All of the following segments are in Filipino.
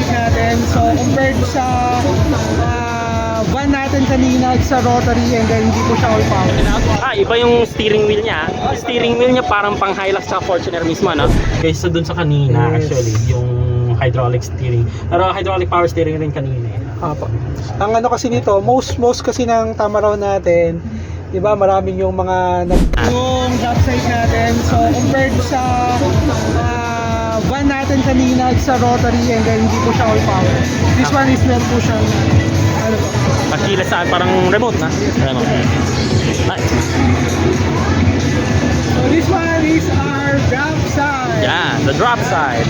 side natin. So compared sa ah, van natin kanina sa rotary and then hindi po siya all power. Ah, iba yung steering wheel niya. Steering wheel niya parang pang Hilux sa Fortuner mismo, no? Kaysa dun sa kanina, Yes. actually, yung hydraulic steering. Pero hydraulic power steering rin kanina eh. Apo. Ang ano kasi nito, most most kasi ng Tamaraw natin, 'di ba? Maraming yung mga nag yung drop side natin. So compared sa ah, van natin kanina sa rotary and then hindi po siya all power. This one is meant po siyang ano po. Makila sa parang remote na. Remote. Ay, So this one is our drop side. yan, the drop side.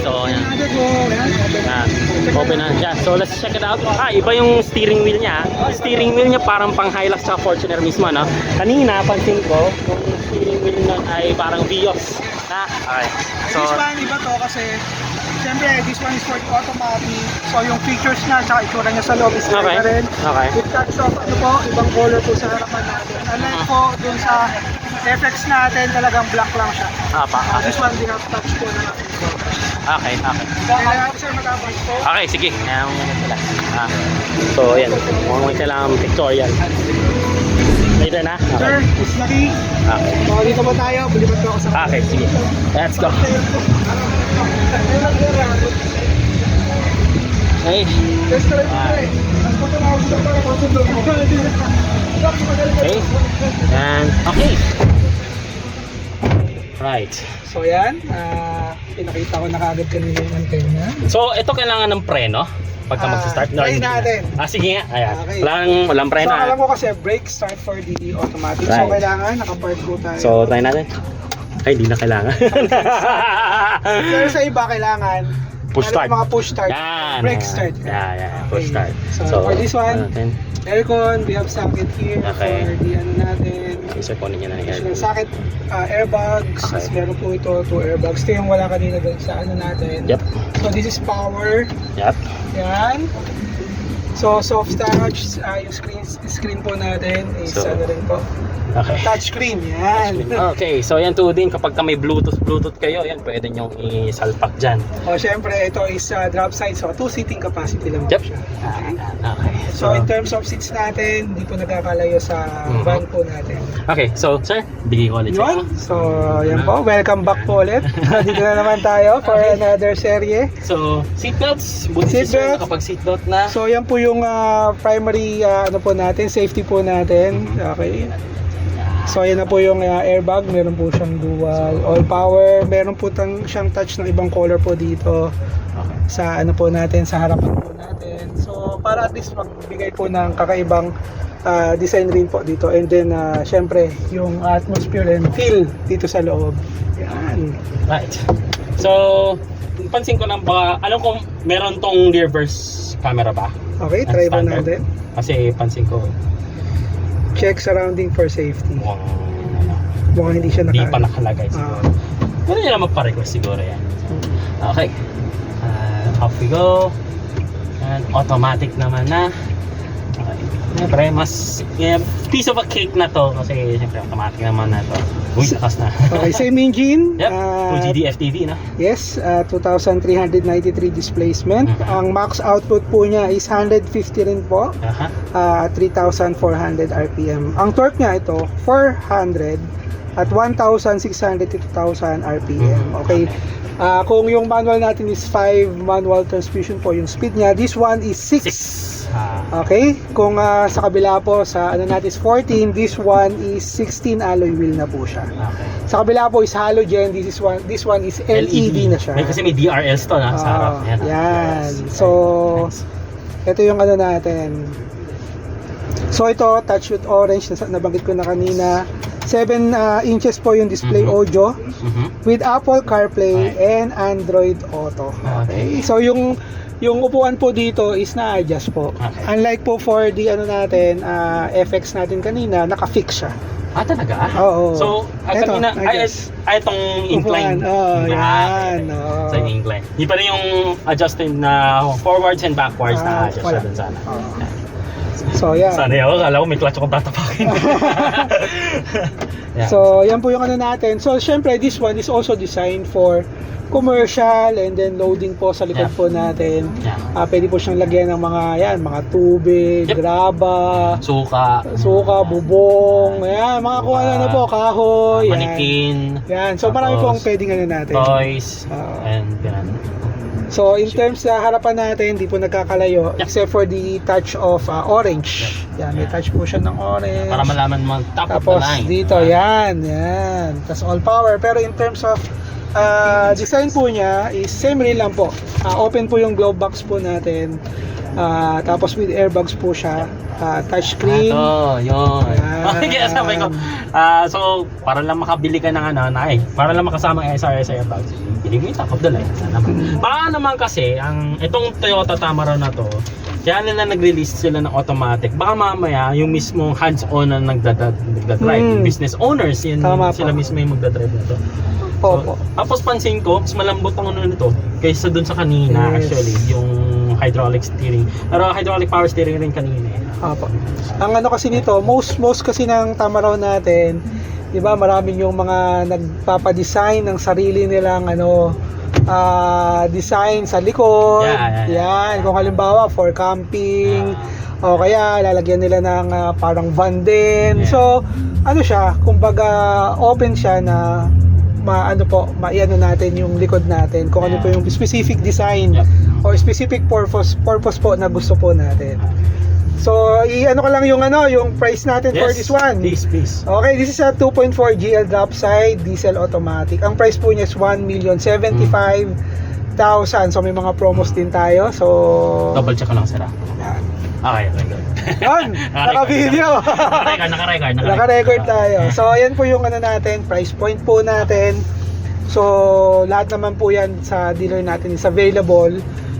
So, yan. Po, yan. Yan. Open na. Yan. So, let's check it out. Ah, iba yung steering wheel niya. Steering wheel niya parang pang Hilux sa Fortuner mismo, no? Kanina, pansin ko, yung steering wheel nun ay parang Vios. Na? Okay. So, this one iba to kasi Siyempre, this one is for the automatic. So, yung features niya, tsaka itsura niya sa loob is okay. okay. rin. Okay. With touch of ano po, ibang color po sa harapan natin. Unlike po dun sa FX natin, talagang black lang siya. Apa. Uh, Okay. this one, have touch po na natin. Okay. Okay. Kailangan sir matapos po. Okay, sige. Ayan mo sila. Ah. So, ayan. Mukhang may kailangan pictorial. Later na? Sir, Okay. Miss Lucky, Okay. so dito po tayo, bulibat ko ako sa Okay, sige. Let's go. Sir. Pasundo. Okay. And, okay. Right. So yan, ah, pinakita ko na kagad kanina yung antenna. So, ito kailangan ng preno pagka Ah, magsa-start. try hindi na. natin. Ah, sige nga. Ayan. Okay. Walang, walang preno. So ah. alam ko kasi brake start for the automatic. So Right. kailangan nakapark po tayo. So, try natin. Ay, hindi na kailangan. Pero sa iba kailangan Push ano, start. mga push start. Yan. Brake ah. start. Yeah, yeah. Push Okay. start. So, for this one, ano natin? Aircon, we have socket here Okay. for the ano natin. Isa po ninyo na yung Additional air. socket, uh, airbags. Okay. Meron po ito, two airbags. Ito yung wala kanina doon sa ano natin. Yep. So this is power. Yep. Yan. So soft touch, uh, yung screen screen po natin is So, ano rin po. Okay. Touch screen, yan. Okay, so yan to din kapag ka may Bluetooth Bluetooth kayo, yan pwede nyo isalpak diyan. O syempre, ito is uh, drop side, so two seating capacity lang Yep. siya. Okay. Okay. So in terms of seats natin, hindi po nagkakalayo sa Mhm. van po natin. Okay, so sir, bigay ko ulit sa Yun. So, yan po. Welcome back po ulit. Dito na naman tayo for another serye. So, seatbelts. Buti si sir Seatbelt. nakapag seatbelt na. So, yan po yung ah, primary ah, ano po natin, safety po natin. Okay. So, yan na po yung ah, airbag. Meron po siyang dual all power. Meron po tang, siyang touch ng ibang color po dito sa ano po natin, sa harapan po natin. So, para at least magbigay po ng kakaibang ah, design rin po dito. And then, ah, syempre, yung atmosphere and feel dito sa loob. Yan. Right. So, pansin ko lang baka, alam ko meron tong reverse camera ba? Okay, try po Standard. natin. Kasi pansin ko Check surrounding for safety. mukhang ano, Mukhang hindi siya hindi naka... pa nakalagay siguro. Ah. Pwede nyo lang magpa-request siguro yan. Okay. Uh, off we go. And automatic naman na. Okay. Siyempre, mas yeah, piece of a cake na to kasi siyempre automatic naman na to. Uy, takas na. Okay, same engine. Yep, Ah, full GD FTV na. Yes, ah, 2,393 displacement. Mhm. Ang max output po niya is 150 rin po. Aha. ah, 3,400 RPM. Ang torque niya ito, 400 at 1,600 to 2,000 RPM. Mhm. Okay. Ah, kung yung manual natin is 5 manual transmission po yung speed niya, this one is 6. Ah, Okay, kung ah, sa kabila po sa ano natin is 14, this one is 16 alloy wheel na po siya. okay. Sa kabila po is halogen, this is one this one is LED, na siya. May kasi may DRLs to na sa Ah, harap. Yan. yan. Yes. So, Nice. Ito yung ano natin. So ito, touch with orange na nabanggit ko na kanina. 7 uh, inches po yung display Mhm. audio Mhm. with Apple CarPlay Right. and Android Auto. Okay. So yung yung upuan po dito is na-adjust po. Okay. Unlike po for the ano natin, uh, FX natin kanina, naka-fix siya. Ah, talaga? Oo. So, ah, Eto, kanina, ay, ay, itong incline. Oo, Ah, yan, okay. oo. So, incline. Hindi pa rin yung adjusted na forwards and backwards Ah, na adjust wala. na dun sana. Oo. So, yan. Sana yun, akala ko may clutch akong tatapakin. Yeah. So, yan po yung ano natin. So, syempre, this one is also designed for commercial and then loading po sa likod Yeah. po natin. Yeah. Ah, pwede po siyang lagyan ng mga, yan, mga tubig, Yep. graba, Suka. suka, bubong, yan, mga kung ano na po, kahoy, yan. Manikin. Yan, so marami pong pwedeng ano natin. Toys. Ah. and ganun. So in terms sa harapan natin, hindi po nagkakalayo Yeah. except for the touch of ah, orange. Yan, may Yeah. touch po siya ng orange. Para malaman mo top Tapos of the line. dito, yan, yan. Tapos all power. Pero in terms of ah, design po niya is same rin lang po. Ah, open po yung glove box po natin. Ah, tapos with airbags po siya. Ah, touchscreen. Ito, yun. Yan. Okay, sabay ko. Ah, so, para lang makabili ka ng ano, na, ay, para lang makasama ang SRS Airbags, bili mo yung top of the line. Naman. Baka naman kasi, ang, itong Toyota Tamaro na to, kaya nila nag-release sila ng automatic. Baka mamaya, yung mismong hands-on na nagdadrive, nagdadrive Hmm. business owners, yun, Tama sila mismo yung magdadrive na to. Opo. tapos pansin ko, mas malambot ang ano nito kaysa dun sa kanina Yes. actually, yung hydraulic steering. Pero hydraulic power steering rin kanina eh. Opo. Ang ano kasi nito, most most kasi ng Tamaraw natin, 'di ba, maraming yung mga nagpapa-design ng sarili nilang ano ah, design sa likod. Yeah, yeah, yeah. Yan, kung halimbawa for camping o kaya lalagyan nila ng ah, parang van din. Yeah. So, ano siya, kumbaga open siya na maano po, maiano natin yung likod natin kung ano po yung specific design or specific purpose purpose po na gusto po natin. So, i-ano ko lang yung ano, yung price natin for this one. Please, please. Okay, this is a 2.4 GL drop side diesel automatic. Ang price po niya is 1,075,000. So may mga promos din tayo. So Double check ko lang sila. yan. Okay, okay. Yan, naka-video. naka-record, naka-record, Naka-record tayo. So ayan po yung ano natin, price point po natin. So lahat naman po yan sa dealer natin is available.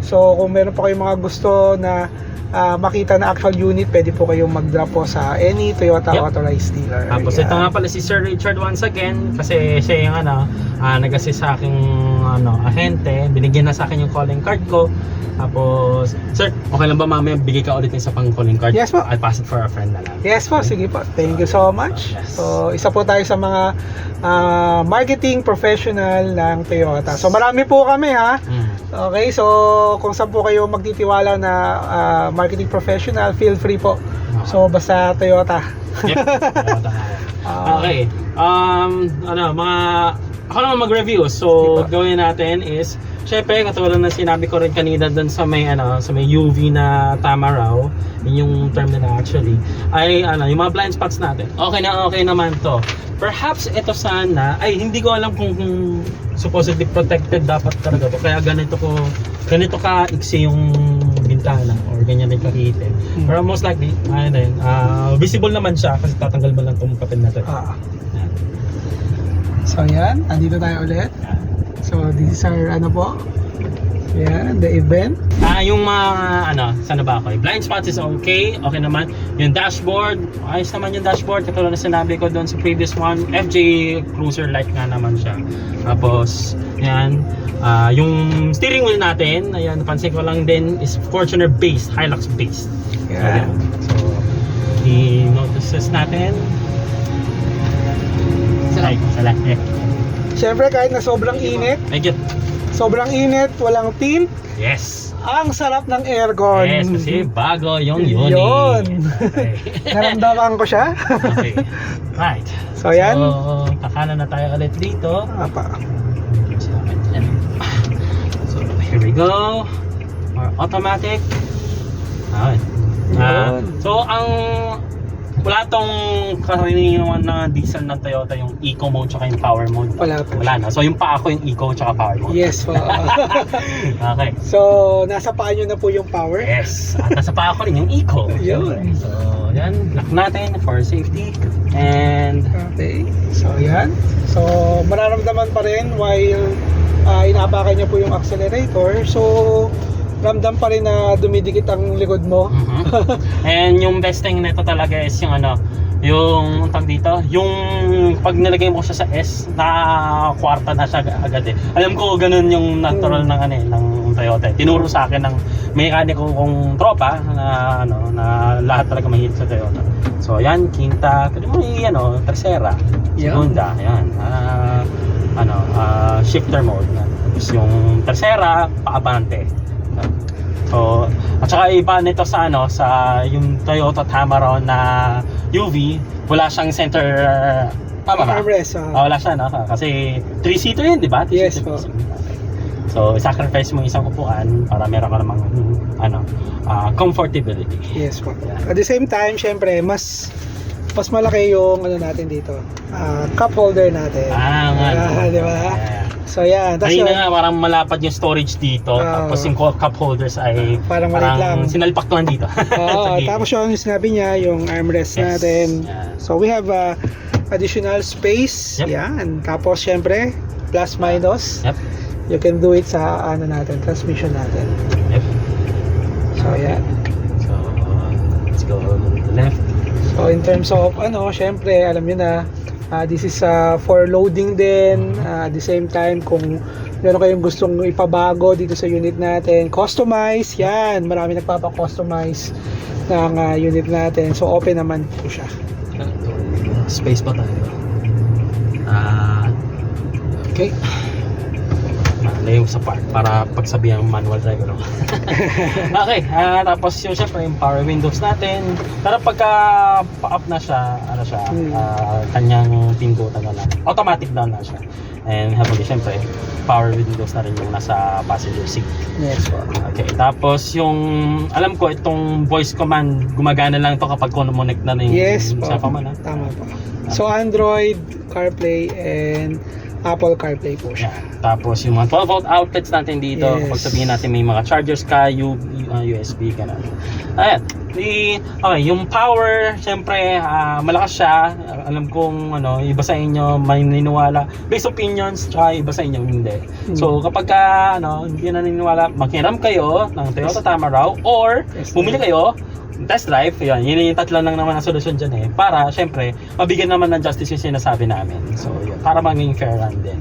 So kung meron pa kayong mga gusto na ah, makita na actual unit, pwede po kayong mag-drop po sa any Toyota Yep. authorized dealer. Tapos Ayan. ito nga pala si Sir Richard once again kasi siya yung ano, ah, nag-assist sa aking ano, ahente, binigyan na sa akin yung calling card ko. Tapos, Sir, okay lang ba mamaya bigay ka ulit ng isa pang calling card? Yes po. I'll pass it for a friend na lang. Yes po, sige po. Thank you so much. Yes. So, isa po tayo sa mga ah, marketing professional ng Toyota. So, marami po kami ha. Mm. Okay, so kung saan po kayo magtitiwala na ah, marketing professional, feel free po. So, basta Toyota. Yep. Toyota. Ah, Okay. Um, ano, mga ako naman mag-review. So, po. gawin natin is Syempre, katulad na sinabi ko rin kanina doon sa may ano, sa may UV na tama raw, yun yung term nila actually, ay ano, yung mga blind spots natin. Okay na okay naman to. Perhaps ito sana, ay hindi ko alam kung, kung supposedly protected dapat talaga to. Kaya ganito ko, ganito ka iksi yung bintana or ganyan din kahite. Hmm. Pero most likely, ano din, ah, visible naman siya kasi tatanggal mo lang itong papel na to. ah. So, yan. Andito tayo ulit. So, this is our ano po. Yan, the event. Ah, yung mga ano, saan na ba ako? Blind spots is okay, okay naman. Yung dashboard, ayos naman yung dashboard. Katulad na sinabi ko doon sa previous one, FJ Cruiser Light nga naman siya. Tapos, yan, ah, yung steering wheel natin, ayan, napansin ko lang din is Fortuner based, Hilux based. Yan. So, i-notices natin. Ay, sala. Eh, Siyempre, kahit na sobrang init, medyo. sobrang init, walang tint, Yes. ang sarap ng aircon. Yes, kasi bago yung unit. Yun. Okay. Naramdaman ko siya. okay. Right. So, yan. So, kakanan na tayo ulit dito. Apa. So, here we go. Our automatic. Okay. Ah, Yun. so, ang wala tong karaniwan na diesel na Toyota yung eco mode tsaka yung power mode. Wala po. Wala na. So, yung pa ako yung eco tsaka power mode. Yes po. Okay. so, nasa paa nyo na po yung power. Yes. At nasa pa ako rin yung eco. Yun. So, yan. Lock natin for safety. And, Okay. So, yan. So, mararamdaman pa rin while uh, inaapakan niya po yung accelerator. So, ramdam pa rin na dumidikit ang likod mo. Mhm. And yung best thing nito talaga is yung ano, yung tag dito, yung pag nilagay mo siya sa S, na kwarta na siya agad eh. Alam ko ganun yung natural ng ano eh, ng Toyota. Tinuro sa akin ng mekaniko kong tropa na ano na lahat talaga mahilig sa Toyota. So yan, quinta, pwede mo i ano, tercera, segunda, yan. Ah, ano, ah, shifter mode. Yan. Tapos yung tercera, paabante. So, at saka iba nito sa ano, sa yung Toyota Tamaron na UV, wala siyang center tama ba? Armrest. ah. Ah, wala siya, no? Kasi 3-seater yun, di ba? Yes, po. So, sacrifice mo isang upuan para meron ka namang ano, ah, comfortability. Yes po. At the same time, syempre, mas mas malaki yung ano natin dito. ah, cup holder natin. Ah, nga. Ah, di ba? Yeah. So yan. Tapos Kanina yun, nga parang malapad yung storage dito, Ah. tapos yung cup holders ay Parang maliit lang. sinalpak lang dito. Oo, gilid. tapos yung sinabi niya, yung armrest Yes. natin. Yeah. So we have uh, additional space. Yep. Yan. Tapos syempre, plus minus. Yep. You can do it sa ano natin, transmission natin. Yep. So yan. So, let's go to the left. So in terms of ano, syempre, alam niyo na, ah, this is uh, for loading din. Ah, at the same time, kung meron kayong gustong ipabago dito sa unit natin, customize, yan. Marami nagpapa-customize ng ah, unit natin. So open naman po siya. Space pa tayo. Ah, okay. Malayo sa park para pagsabihan ng manual driver ako. okay, ah, tapos yung syempre yung power windows natin. Pero pagka pa-up na siya, ano siya, ah, kanyang pindutan na lang. Automatic down na siya. And happily syempre, power windows na rin yung nasa passenger seat. Yes po. Okay, tapos yung alam ko itong voice command gumagana lang to kapag connect na yung Yes po. cellphone mo na. Tama po. So Android, CarPlay, and Apple CarPlay po siya. Yan. Tapos yung mga 12 volt outlets natin dito, Yes. kapag sabihin natin may mga chargers ka, U, uh, USB, ganun. Ayan. Di, okay, yung power, syempre, ah, malakas siya. Alam kong, ano, iba sa inyo, may naniniwala. Based opinions, tsaka iba sa inyo, hindi. Hmm. So, kapag ka, ano, hindi na naniniwala, maghiram kayo ng Toyota Tamaraw or bumili kayo, test drive, yun, yun yung tatlo lang naman ang solusyon dyan eh. Para, syempre, mabigyan naman ng justice yung sinasabi namin. So, yun, para maging fair run din.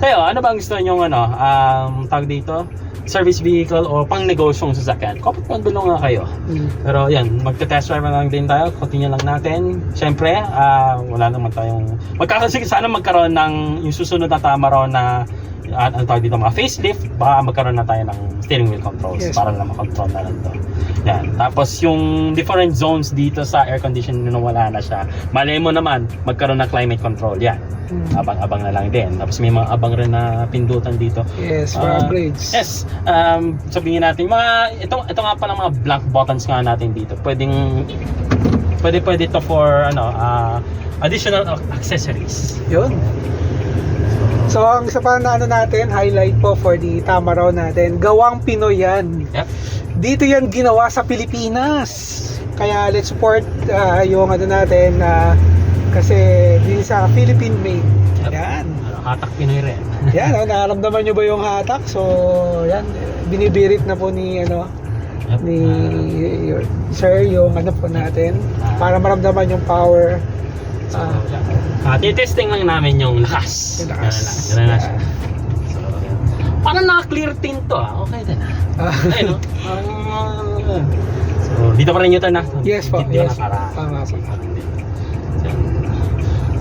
Kayo, ano ba ang gusto nyo, ano, um, tag dito? Service vehicle o pang negosyong sasakyan? Kapag pandulong nga kayo. Mm. Pero yan, magte-test drive lang din tayo. Continue lang natin. Siyempre, ah, wala naman tayong... Magkakasig sana magkaroon ng yung susunod na tama raw na uh, ano tawag dito, mga facelift, baka magkaroon na tayo ng steering wheel controls Yes. para lang makontrol na lang to. Yan. Tapos yung different zones dito sa air conditioning nung wala na siya. Malay mo naman, magkaroon ng climate control. Yan. Mm. Abang-abang na lang din. Tapos may mga abang rin na pindutan dito. Yes, for Ah, upgrades. Yes. Um, sabihin natin, mga, ito, ito nga pala mga blank buttons nga natin dito. Pwedeng, pwede pwede to for, ano, ah, additional accessories. Yun. So, ang isa pa na ano natin, highlight po for the Tamaraw natin, gawang Pinoy yan. Yep. Dito yan ginawa sa Pilipinas. Kaya let's support ah, yung ano natin na kasi din sa Philippine made. Yep. Yan. Hatak Pinoy rin. Yan, oh, nararamdaman nyo ba yung hatak? So, yan, binibirit na po ni ano ni your- sir yung ano po natin para maramdaman yung power. Ah, ah, titesting lang namin yung lakas. Yung lakas. Ganun lang. Ganun lang. So. Parang naka-clear tint to ah. Okay din ah. ah, Ayun no? Parang, ah, so, dito pa rin yung turn ah. Yes po, Dito yes na para. Tama po.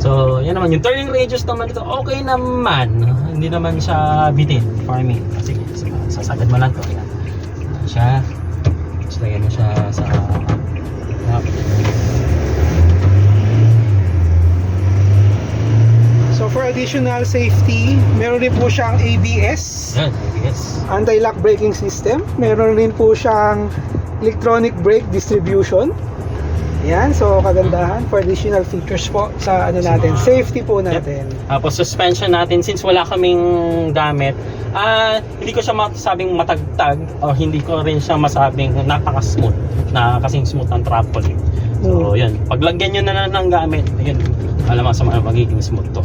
So, yan naman. Yung turning radius naman ito, okay naman. Hindi naman siya bitin for me. Sige, sasagad mo lang to. Yan siya. Tapos lagyan mo siya sa... for additional safety, meron rin po siyang ABS, Yan, ABS. anti-lock braking system. Meron rin po siyang electronic brake distribution. Yan, so kagandahan for additional features po sa ano natin, safety po natin. Tapos suspension natin, since wala kaming gamit, ah hindi ko siya masabing matagtag o hindi ko rin siya masabing napaka-smooth na kasing smooth ang trampoline. So, yun. Paglagyan nyo na lang ng gamit, yun, alam mo sa mga magiging smooth to.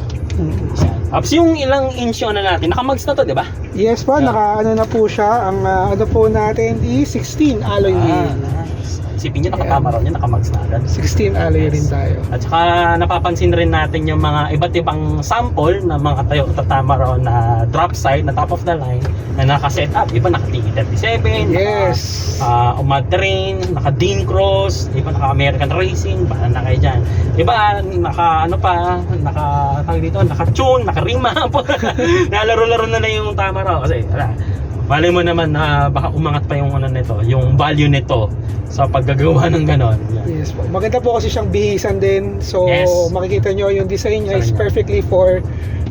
Tapos yung ilang inch yung ano natin, nakamags na to, di ba? Yes po, Yeah. naka ano na po siya. Ang ah, ano po natin is 16 alloy Ah, wheel. nice. Isipin nyo, nakatama raw niya, nakamags na agad. 16 alloy rin tayo. At saka napapansin rin natin yung mga iba't ibang sample ng mga Toyota Tamaro na drop side na top of the line na naka-set up. Iba naka TE37, Yes. naka uh, Umad Terrain, naka Dean Cross, iba naka American Racing, paano na kayo dyan. Iba naka ano pa, naka tawag dito, naka tune, naka remap. Nalaro-laro na na yung Tamaro kasi ala, Malay mo naman na baka umangat pa yung ano nito, yung value nito sa paggagawa ng ganon. Yan. Yes po. Maganda po kasi siyang bihisan din. So Yes. makikita nyo yung design niya is perfectly for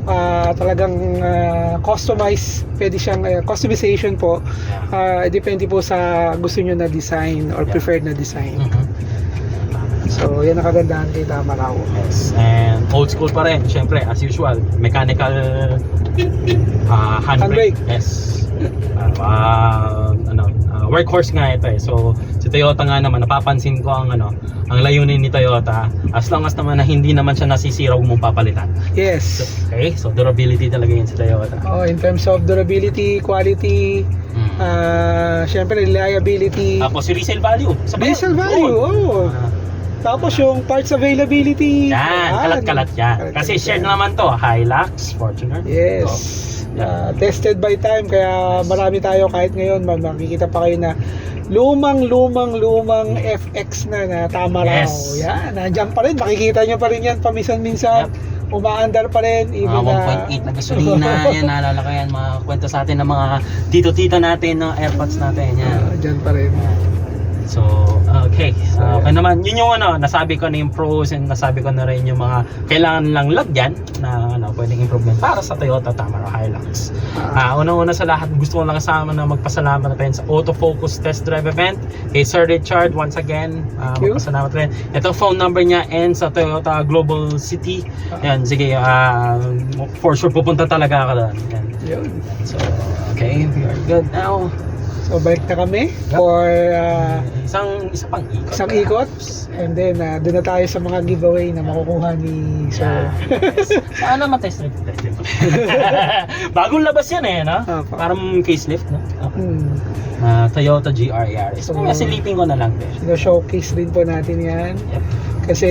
ah, talagang ah, customize. Pwede siyang ah, customization po. Ah, depende po sa gusto nyo na design or Yeah. preferred na design. Mhm. So yan ang kagandahan kay Tamaraw. Yes. And old school pa rin, syempre, as usual, mechanical uh, handbrake. Handbrake. Yes. Uh, uh, ano, uh, workhorse nga ito eh. So, si Toyota nga naman, napapansin ko ang ano, ang layunin ni Toyota, as long as naman na hindi naman siya nasisira, mong papalitan. Yes. Okay? So, durability talaga yun sa Toyota. Oh, in terms of durability, quality, Mm. ah syempre reliability, Tapos, yung resale value. Sa resale value. Oh. Ah, Tapos yung parts availability. yan, kalat-kalat yan. Kasi shared naman to, Hilux, Fortuner. Yes. So, Ah, tested by time kaya marami tayo kahit ngayon ma- makikita pa kayo na lumang lumang lumang FX na na tama raw. Yes. Yan, nandiyan pa rin. Makikita nyo pa rin yan paminsan-minsan. Umaandar pa rin. Mga Even na 1.8 na gasolina, yan, naalala ko yan, mga kwento sa atin ng mga tito-tito natin, ng airpods natin, yan. Ah, dyan pa rin. So, okay. So, Uh, okay naman, yun yung ano, nasabi ko na yung pros and nasabi ko na rin yung mga kailangan lang lagyan na ano, pwedeng improvement para sa Toyota Tamaro Hilux. Ah, Uh, unang-una sa lahat, gusto ko lang kasama na magpasalamat rin sa Autofocus Test Drive Event kay Sir Richard once again. Uh, magpasalamat rin. Ito phone number niya and sa Toyota Global City. Ah. Yan, sige, uh, for sure pupunta talaga ako doon. Yan. So, okay, we are good now. So balik na kami for ah, Isang, isa pang ikot. isang ikot. And then, ah, doon na tayo sa mga giveaway na makukuha ni Sir. Yes. Sana matest drive. Test drive. Bagong labas yan eh, no? Apo. Parang facelift, no? Okay. Hmm. Ah, Toyota GR Yaris. So, Kaya silipin ko na lang din. Sino-showcase din po natin yan. Yep. Kasi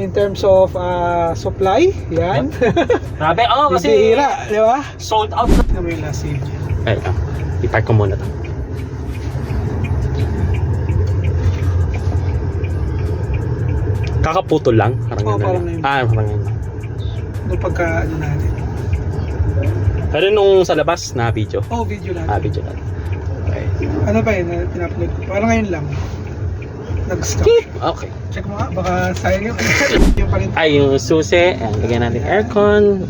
in terms of ah, supply, yan. Grabe, oh, Kasi kasi hira, di ba? sold out. Ito mo yung last I-park ko muna to. Kakaputol lang? Parang ganun parang yun. Ah, parang yun. Doon pagka ano natin. Pero nung sa labas na video. Oh, video natin. Ah, video natin. Okay. Ano ba yun? na In-upload ko. Parang ngayon lang. Nag-stop. Okay. Check mo nga, baka sayang yung yung pa rin. Ay, yung susi. Ayan, lagyan natin aircon.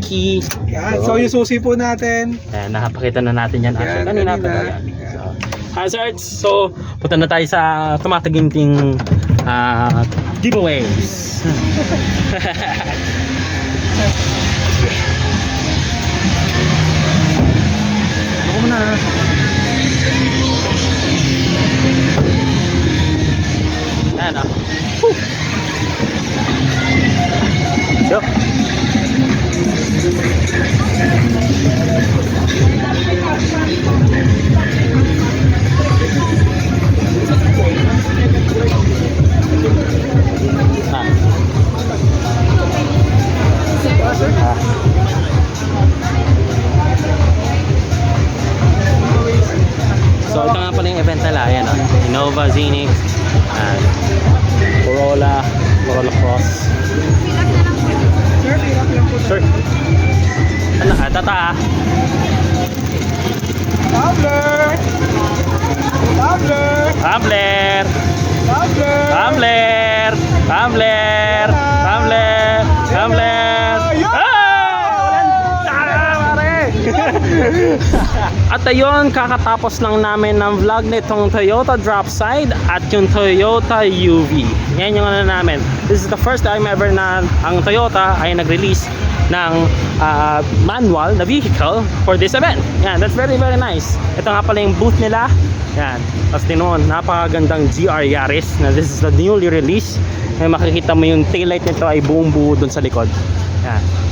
Key. Yan. So, yung susi po natin. Ayan, nakapakita na natin yan. Actually, Yan, kanina pa kanina. yan. So, hazards. So, punta na tayo sa tumataginting ah giveaways. Ako muna. Ayan ah. So, Gracias. At ayun, kakatapos lang namin ng vlog nitong Toyota Dropside at yung Toyota UV. Yan yung ano namin. This is the first time ever na ang Toyota ay nag-release ng ah, manual na vehicle for this event. Yan, that's very very nice. Ito nga pala yung booth nila. Yan. Tapos tinuon, napakagandang GR Yaris na this is the newly released. May makikita mo yung taillight nito ay buong buo dun sa likod. Yan.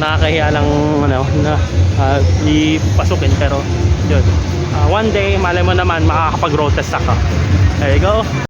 Nakakahiya lang ano, na ah, ipasukin pero yun. Ah, one day, malay mo naman, makakapag-road test ka. There you go.